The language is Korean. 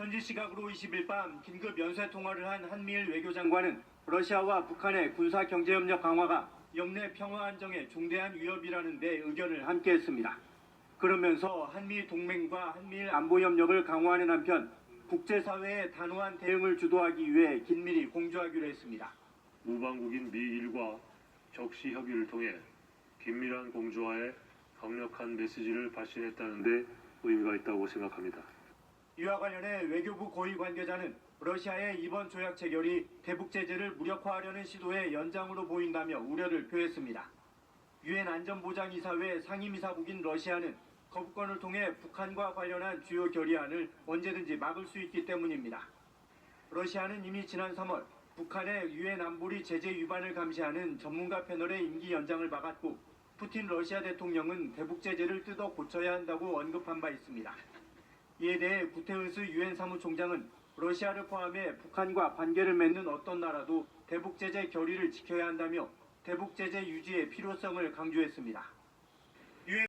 현지 시각으로 20일 밤 긴급 연쇄 통화를 한 한미일 외교장관은 러시아와 북한의 군사 경제 협력 강화가 영내 평화 안정에 중대한 위협이라는 데 의견을 함께했습니다. 그러면서 한미 동맹과 한미일 안보 협력을 강화하는 한편 국제사회의 단호한 대응을 주도하기 위해 긴밀히 공조하기로 했습니다. 우방국인 미일과 적시 협의를 통해 긴밀한 공조화에 강력한 메시지를 발신했다는 데 의미가 있다고 생각합니다. 이와 관련해 외교부 고위 관계자는 러시아의 이번 조약 체결이 대북 제재를 무력화하려는 시도의 연장으로 보인다며 우려를 표했습니다. 유엔 안전보장이사회 상임이사국인 러시아는 거부권을 통해 북한과 관련한 주요 결의안을 언제든지 막을 수 있기 때문입니다. 러시아는 이미 지난 3월 북한의 유엔 안보리 제재 위반을 감시하는 전문가 패널의 임기 연장을 막았고 푸틴 러시아 대통령은 대북 제재를 뜯어 고쳐야 한다고 언급한 바 있습니다. 이에 대해 구테은스 유엔 사무총장은 러시아를 포함해 북한과 관계를 맺는 어떤 나라도 대북 제재 결의를 지켜야 한다며 대북 제재 유지의 필요성을 강조했습니다.